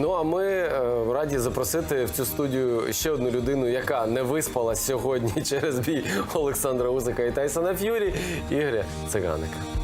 Ну а ми е, раді запросити в цю студію ще одну людину, яка не виспалась сьогодні через бій Олександра Усика і Тайсона Ф'юрі, Ігоря Циганика.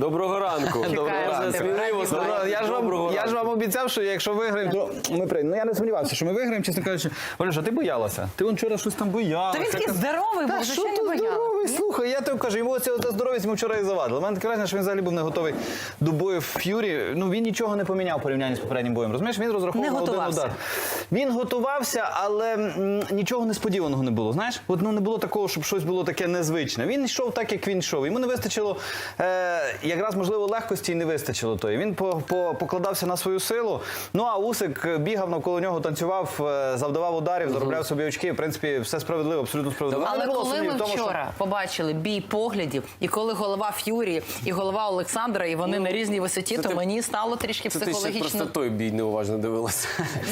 Доброго ранку. Доброго ранку. Сміливо Доброго, я, ж вам, я ж вам обіцяв, що якщо виграємо, то ми прийдемо. Ну я не сумнівався, що ми виграємо, чесно кажучи. Олеша, ти боялася? Ти вон вчора щось там боялася. Та він такий здоровий, Та що звичайно, ти боялась. здоровий? Слухай, я тобі кажу, йому ця здоровість йому вчора і завадили. У мене таке враження, що він взагалі був не готовий до бою в Ф'юрі. Ну він нічого не поміняв в порівнянні з попереднім боєм. Розумієш, він розраховував Не один готувався. удар. Він готувався, але м, нічого несподіваного не було. Знаєш, от ну не було такого, щоб щось було таке незвичне. Він йшов так, як він йшов. Йому не вистачило е, якраз можливо легкості не вистачило тої. Він по, по, покладався на свою силу. Ну а Усик бігав навколо нього, танцював, е, завдавав ударів, заробляв собі очки. В принципі, все справедливо, абсолютно справедливо. Але було коли ми в тому, що- вчора побачили бій поглядів, і коли голова Ф'юрі і голова Олександра, і вони на різній висоті, то ти- мені стало трішки Це ти ще психологічно. просто той бій неуважно дивилася.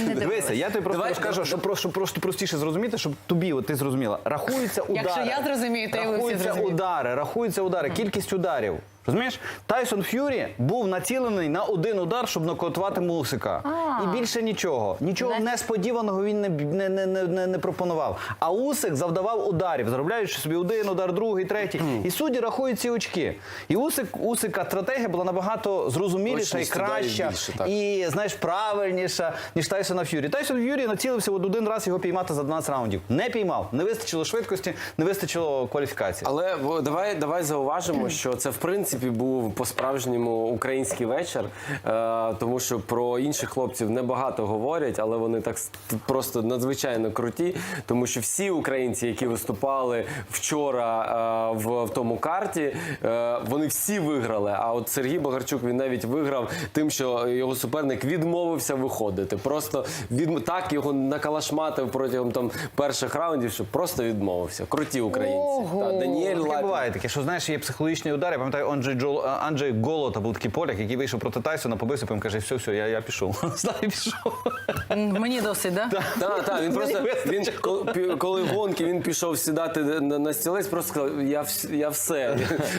не Дивися, я тобі просто Давай, розкажу, давай. щоб просто, просто простіше зрозуміти, щоб тобі, от ти зрозуміла. Рахуються удари. Якщо я зрозумію, то і ви всі рахуються удари, рахуються удари, кількість ударів. Розумієш? Тайсон Ф'юрі був націлений на один удар, щоб нокаутувати Мусика. І більше нічого. Нічого несподіваного він не, не, не, не, не, не пропонував. А Усик завдавав ударів, заробляючи собі один удар, другий, третій. І судді рахують ці очки. І Усик, Усика стратегія була набагато зрозуміліша і краща. більше. І знаєш, правильніша, ніж Тайсона Ф'юрі. Тайсон Ф'юрі націлився от один раз його піймати за 12 раундів. Не піймав. Не вистачило швидкості, не вистачило кваліфікації. Але давай, давай зауважимо, що це в принципі був по-справжньому український вечір, е, тому що про інших хлопців небагато говорять, але вони так просто надзвичайно круті, тому що всі українці, які виступали вчора е, в, тому карті, е, вони всі виграли. А от Сергій Богарчук він навіть виграв тим, що його суперник відмовився виходити. Просто від так його накалашматив протягом там перших раундів, що просто відмовився. Круті українці. Ого. Та, Даніель Лапін. буває таке, що знаєш, є психологічні удари. Я пам'ятаю, Анджей, Джол, Анджей Голота був такий поляк, який вийшов проти Тайсона, побився, потім каже, все, все, я, я пішов. Знаю, пішов. Мені досить, да? Так, так, він просто він коли, коли гонки він пішов сідати на, на стілець, просто сказав: я, вс- я все.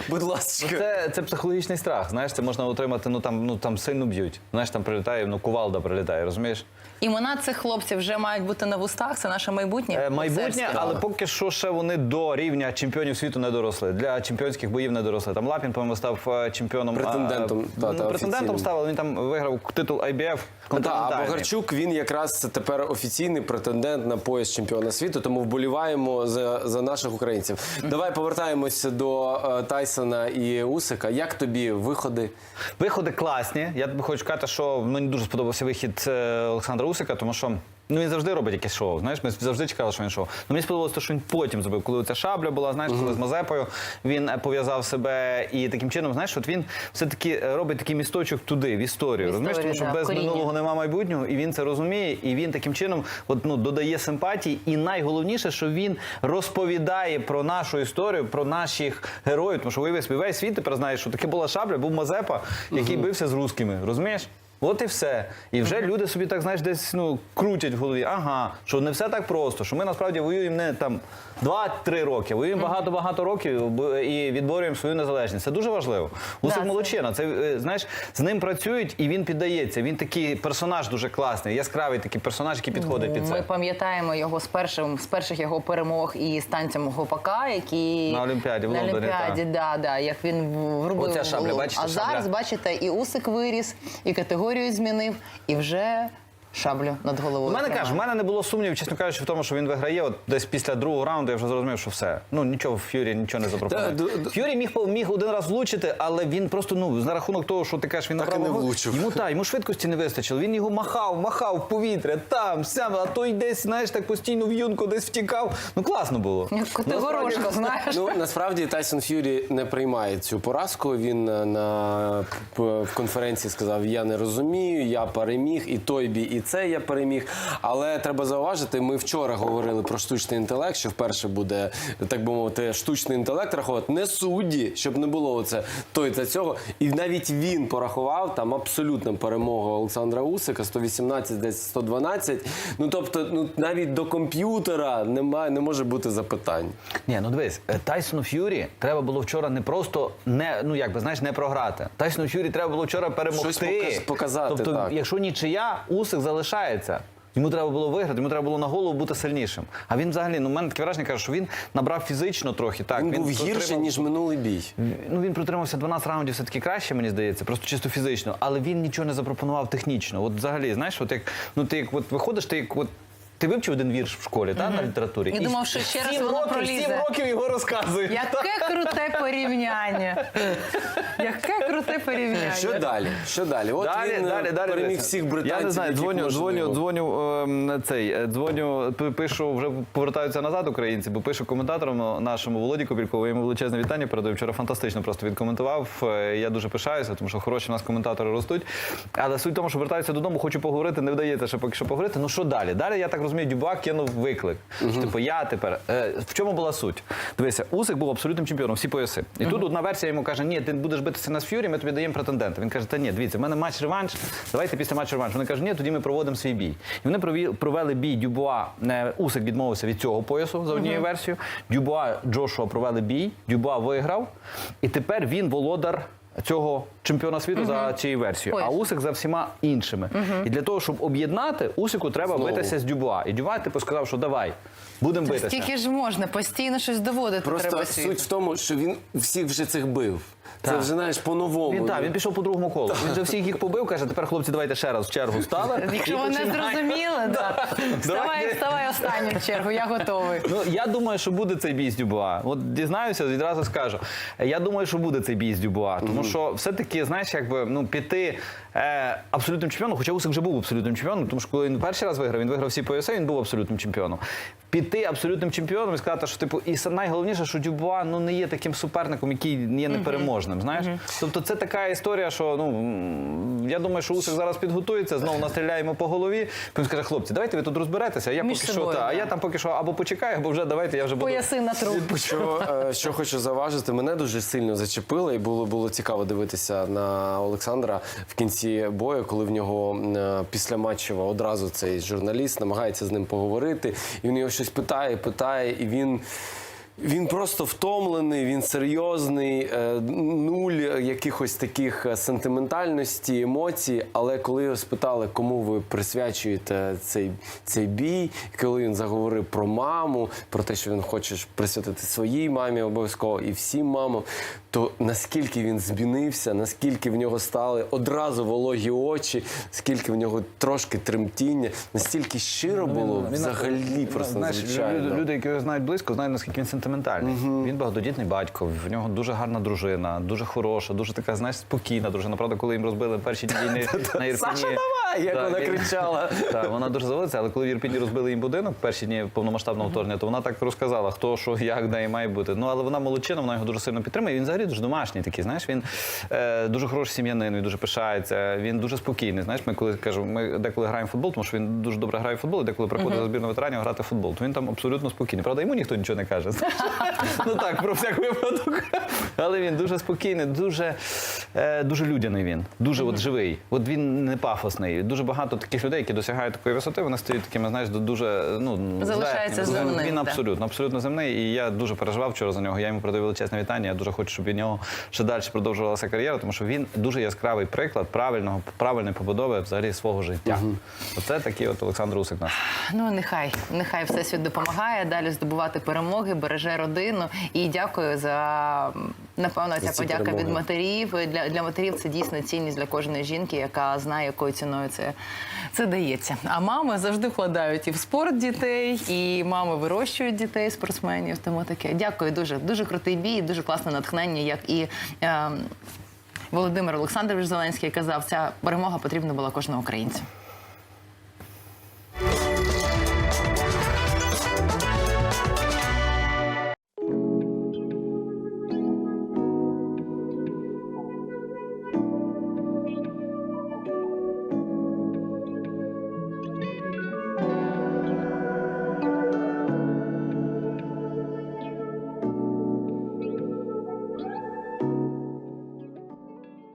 Будь ласка. Це, це психологічний страх. Знаєш, це можна отримати, ну там, ну там сильно б'ють. Знаєш, там прилітає, ну кувалда прилітає, розумієш? Імена цих хлопців вже мають бути на вустах. Це наше майбутнє. Е, Майбутнє, але поки що ще вони до рівня чемпіонів світу не доросли. Для чемпіонських боїв не доросли. Там Лапін, по-моєму, став е, чемпіоном. Претендентом, а, та, ну, та, претендентом офіційним. став, але він там виграв титул IBF. Та, а. Богарчук він якраз тепер офіційний претендент на пояс чемпіона світу, тому вболіваємо за, за наших українців. Давай повертаємося до е, Тайсона і Усика. Як тобі виходи? Виходи класні. Я хочу сказати, що мені дуже сподобався вихід е, Олександра Усика, тому що. Ну, він завжди робить якесь шоу. Знаєш, ми завжди чекали, що він шоу. Ну, мені сподобалося те, що він потім зробив, коли ця шабля була, знаєш, коли з Мазепою він е, пов'язав себе і таким чином, знаєш, от він все-таки е, робить такий місточок туди, в історію. В розумієш, тому що да, без коріння. минулого нема майбутнього, і він це розуміє, і він таким чином от, ну, додає симпатії. І найголовніше, що він розповідає про нашу історію, про наших героїв. Тому що уяви собі, весь світ тепер знає, що таке була шабля, був Мазепа, який бився з русскими. Розумієш? От і все. І вже люди собі так знаєш, десь ну крутять в голові. Ага, що не все так просто. Що ми насправді воюємо не там 2-3 роки, воюємо багато-багато років і відборюємо свою незалежність. Це дуже важливо. Усик це- молодчина. Це е, знаєш, з ним працюють і він піддається. Він такий персонаж дуже класний, яскравий такий персонаж, який підходить під це. Ми пам'ятаємо його з першим з перших його перемог і з танцем гопака, які На Олімпіаді в на Лондоні, Олімпіаді, да, да, як він в- вробив. Оця шабля, бачите, а шабля? зараз бачите, і усик виріс, і категорію змінив, і вже шаблю над головою. У мене каже, в мене не було сумнівів, чесно кажучи, в тому, що він виграє. От десь після другого раунду я вже зрозумів, що все. Ну нічого Ф'юрі нічого не запропонує. Ф'юрі міг міг один раз влучити, але він просто ну за рахунок того, що ти кажеш, він Так і не влучив. Йому та йому швидкості не вистачило. Він його махав, махав в повітря, там, сям, а той десь, знаєш, так постійно в юнку десь втікав. Ну класно було. Як Котигорошко, знаєш. Ну насправді Тайсон Ф'юрі не приймає цю поразку. Він е, на в конференції сказав: Я не розумію, я переміг, і той бій, і це я переміг. Але треба зауважити, ми вчора говорили про штучний інтелект, що вперше буде, так би мовити, штучний інтелект рахувати. Не судді, щоб не було оце той та цього. І навіть він порахував там абсолютну перемогу Олександра Усика 118, десь 112. Ну тобто, ну навіть до комп'ютера немає, не може бути запитань. Ні, ну дивись, е, Тайсону Ф'юрі треба було вчора не просто не ну як би знаєш, не програти. Тайсону Ф'юрі треба було вчора перемогти. Щось показати, Тобто, так. якщо нічия, Усик залишається. Йому треба було виграти, йому треба було на голову бути сильнішим. А він взагалі, ну в мене таке враження каже, що він набрав фізично трохи. Так Він, був гірше, протримав- ніж минулий бій. Ну він протримався 12 раундів все таки краще, мені здається, просто чисто фізично. Але він нічого не запропонував технічно. От взагалі, знаєш, от як ну ти як от виходиш, ти як от. Ти вивчив один вірш в школі, та на літературі, І думав, що ще раз сім воно років, пролізе. Сім років його розказують. Яке круте порівняння. Яке круте порівняння. Що далі? Що далі? От Далі, він е, далі, далі. переміг дивися. всіх британців. Я не знаю, яких дзвоню, дзвоню, дзвоню ем, цей, е, дзвоню, пи- пишу, вже повертаються назад українці, бо пишу коментаторам нашому Володі Кобількову, я йому величезне вітання передаю. Вчора фантастично просто відкоментував. Е, Я дуже пишаюся, тому що хороші у нас коментатори ростуть. Але суть в тому, що вертаюся додому, хочу поговорити, не вдається ще поки що поговорити. Ну що далі? Далі, я так розумію, Дюба кинув виклик. Що, Типу, я тепер. Е, В чому була суть? Дивися, Усик був абсолютним чемпіоном, всі пояси. І тут одна версія йому каже: ні, ти будеш битися на Ф'юрі, ми тобі даємо претендента. Він каже, та ні, дивіться, в мене матч реванш. Давайте після матчу реванш. Вони кажуть, ні, тоді ми проводимо свій бій. І вони провели бій Дюбуа. Усик відмовився від цього поясу за однією версією. Дюбуа Джошуа провели бій. Дюбуа виграв. І тепер він володар. Цього чемпіона світу за цією версією, а Усик за всіма іншими. І для того, щоб об'єднати, Усику треба Знову. битися з Дюбуа. І Дюбуа типу сказав, що давай, будемо битися. Скільки ж можна? Постійно щось доводити Просто треба суть в тому, що він всіх вже цих бив. Це Так. вже знаєш по-новому. Він так, він пішов по другому колу. Він вже всіх їх побив, каже, тепер хлопці, давайте ще раз в чергу стали. Якщо І ви не починаємо. зрозуміли, да. вставай, вставай останню в чергу, я готовий. Ну я думаю, що буде цей бій з Дюбуа. От дізнаюся, відразу скажу. Я думаю, що буде цей бій з Дюбуа, тому що все-таки, знаєш, якби ну піти е, абсолютним чемпіоном, хоча Усик вже був абсолютним чемпіоном, тому що коли він перший раз виграв, він виграв всі пояси, він був абсолютним чемпіоном. Піти абсолютним чемпіоном і сказати, що типу, і найголовніше, що Дюбуа ну не є таким суперником, який є непереможним. Знаєш, тобто це така історія, що ну я думаю, що Усик зараз підготується, знову настріляємо по голові. Він скаже, хлопці, давайте ви тут розберетеся. а Я Між поки собою, що та, а я там поки що або почекаю, або вже давайте я вже буду. Пояси на труп. Що, е, що хочу заважити, мене дуже сильно зачепило, і було, було цікаво дивитися на Олександра в кінці бою, коли в нього е, після матчева одразу цей журналіст намагається з ним поговорити, і він його щось питає, питає, і він. Він просто втомлений, він серйозний, е, нуль якихось таких е, сентиментальності, емоцій. Але коли його спитали, кому ви присвячуєте цей, цей бій, коли він заговорив про маму, про те, що він хоче присвятити своїй мамі обов'язково і всім мамам, то наскільки він змінився, наскільки в нього стали одразу вологі очі, скільки в нього трошки тремтіння, настільки щиро було Він- взагалі просто знаєш, надзвичайно. люди, які його знають близько, знають наскільки він сентиментальний. Він багатодітний батько, в нього дуже гарна дружина, дуже хороша, дуже така, знаєш, спокійна дружина. Правда, коли їм розбили перші дні на Ірпіні. Як вона кричала. Так, вона дуже завелася, але коли в Ірпіні розбили їм будинок перші дні повномасштабного вторгнення, то вона так розказала, хто що, як, де і має бути. Ну але вона молодчина, вона його дуже сильно підтримує. Він взагалі дуже домашній такий. Знаєш, він е, дуже хороший сім'янин, він дуже пишається, він дуже спокійний. Знаєш, ми коли кажу, ми деколи граємо в футбол, тому що він дуже добре грає в футбол, і деколи приходить за збірну ветеранів грати в футбол, то він там абсолютно спокійний. Правда, йому ніхто нічого не каже. знаєш. Ну так, про всяк випадок. Але він дуже спокійний, дуже, е, дуже людяний він, дуже от живий. От він не пафосний. Дуже багато таких людей, які досягають такої висоти, вони стають такими, знаєш, дуже ну Залишається земним, Він абсолютно, абсолютно земний. І я дуже переживав вчора за нього. Я йому передаю величезне вітання. Я дуже хочу, щоб від нього ще далі продовжувалася кар'єра, тому що він дуже яскравий приклад правильного правильної побудови взагалі свого життя. Оце такий от Олександр Усик наш. Ну нехай, нехай всесвіт допомагає далі здобувати перемоги, береже родину. І дякую за напевно ця подяка перемоги. від матерів. Для, для матерів це дійсно цінність для кожної жінки, яка знає, якою ціною це, це дається. А мами завжди вкладають і в спорт дітей, і мами вирощують дітей, спортсменів. Тому таке. Дякую дуже. Дуже крутий бій, дуже класне натхнення, як і. ем, Володимир Олександрович Зеленський казав, ця перемога потрібна була кожному українцю.